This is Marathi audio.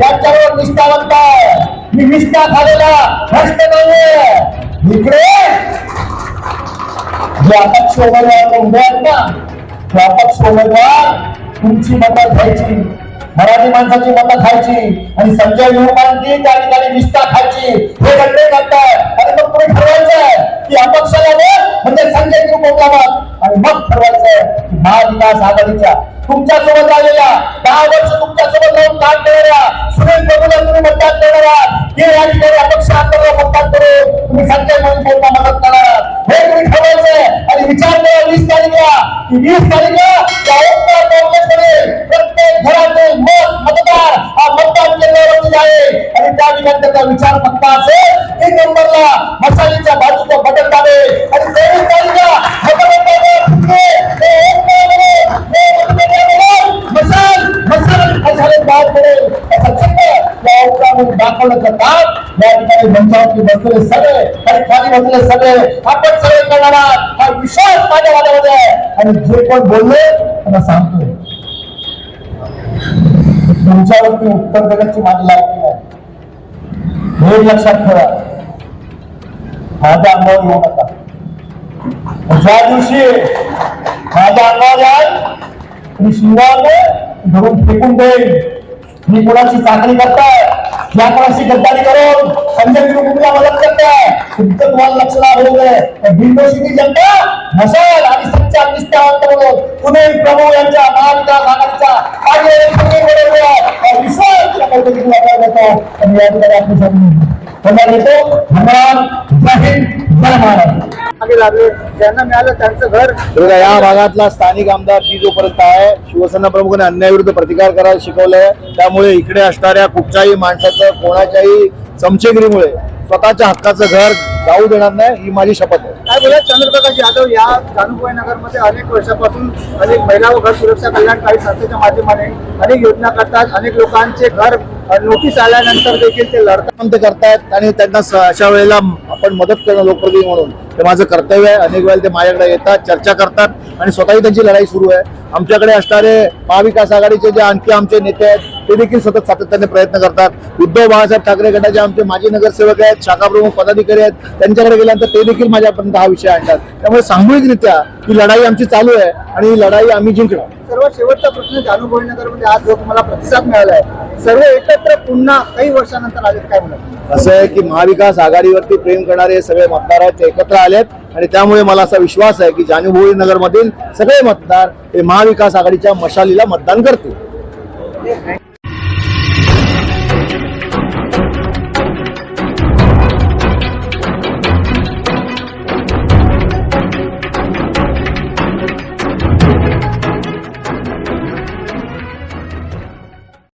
यांच्यावर निष्ठावंत आहे. मी निष्ठा झालेला भ्रष्ट नाहीये. इकडे. जे अपक्ष उमेदवार उभे आहेत ना. ते अपक्ष उमेदवार तुमची मतं घ्यायची मराठी माणसाची मतं खायची आणि संजय युवकांची त्या ठिकाणी निष्ठा खायची. हे घडले करताय आणि मग तुम्ही ठरवायचंय की अपक्षाला म्हणजे संजय युवक आणि मग ठरवायचंय महाविकास आघाडीच्या तुमच्यासोबत आलेल्या दहा वर्ष तुमच्यासोबत राहून काम करणाऱ्या सुरेश प्रभूला तुम्ही मतदान करणारा हे या ठिकाणी अपक्ष आंदोलन मतदान करून तुम्ही संजय मनसेला मदत करणार. हे तुम्ही ठरवायचंय. आणि विचार करा वीस तारीखला. की वीस तारीखला त्या ओंकार काँग्रेसमध्ये प्रत्येक घराचे मत मतदार हा मतदान केंद्रावरती जाईल आणि त्या ठिकाणी त्याचा विचार फक्त असेल. एक नंबरला मशालीच्या बाजूचं बटन दाबे या दाखवलं दाखवण्याचं काम या ठिकाणी मंचावरती बसलेले सगळे आणि खाली बसले सगळे आपण सगळे करणार आहात. हा विश्वास माझ्या माझ्यामध्ये आहे. आणि जे कोण बोलले त्यांना सांगतोय. तुमच्यावरती उत्तर देण्याची माझी लायकी नाही हे लक्षात ठेवा. माझ्या अंगावर येऊ नका. ज्या दिवशी माझ्या अंगावर याल मी शिवाने धरून फेकून देईल मी कोणाची चाकरी करताय? या कोणाशी गद्दारी करून संजय विरोधीला मदत करते तुमचं तुम्हाला लक्ष लागू नये बिंदोशीची जनता नसेल आणि सच्चा निष्ठावंत म्हणून पुणे प्रभू यांच्या महाविकास आघाडीच्या आगे विश्वास या पद्धतीने वापरला जातो. आणि या ठिकाणी आपली पुन्हा येतो. धन्यवाद जय हिंद जय लागले. ज्यांना मिळालं त्यांचं घर. हे बघा, या भागातला स्थानिक आमदार जी जोपर्यंत आहे शिवसेना प्रमुखाने अन्यायाविरुद्ध प्रतिकार करायला शिकवलंय. त्यामुळे इकडे असणाऱ्या कुठच्याही माणसाचं कोणाच्याही चमचेगिरीमुळे स्वतःच्या हक्काचं घर जाऊ देणार नाही ही माझी शपथ आहे. काय बोलत चंद्रप्रकाश यादव? या कानुबाई नगरमध्ये अनेक वर्षापासून अनेक महिला व घर सुरक्षा कल्याणकारी संस्थेच्या माध्यमाने अनेक योजना करतात. अनेक लोकांचे घर नोटीस आल्यानंतर देखील ते लढतात काम ते करतायत आणि त्यांना अशा वेळेला आपण मदत करणं लोकप्रतिनिधी म्हणून. हे माझं कर्तव्य आहे. अनेक वेळेला ते माझ्याकडे येतात चर्चा करतात आणि स्वतःही त्यांची लढाई सुरू आहे. आमच्याकडे असणारे महाविकास आघाडीचे जे आणखी आमचे नेते आहेत ते देखील सतत सातत्याने प्रयत्न करतात. उद्धव बाळासाहेब ठाकरे गटाचे आमचे माजी नगरसेवक आहेत शाखा प्रमुख पदाधिकारी आहेत त्यांच्याकडे गेल्यानंतर ते देखील माझ्यापर्यंत हा विषय आणतात. त्यामुळे सामूहिकरित्या ही लढाई आमची चालू आहे आणि ही लढाई आम्ही जिंकणार सर्वात शेवटचा प्रश्न जानुभाई नगरमध्ये आज जो तुम्हाला प्रतिसाद मिळाला आहे सर्व एकत्र पुन्हा काही वर्षानंतर आले काय म्हणतात? असं आहे की महाविकास आघाडीवरती प्रेम करणारे सगळे मतदार आहेत ते एकत्र आलेत आणि त्यामुळे मला असा विश्वास आहे की जानुभोई नगर मधील सगळे मतदार हे महाविकास आघाडीच्या मशालीला मतदान करतील.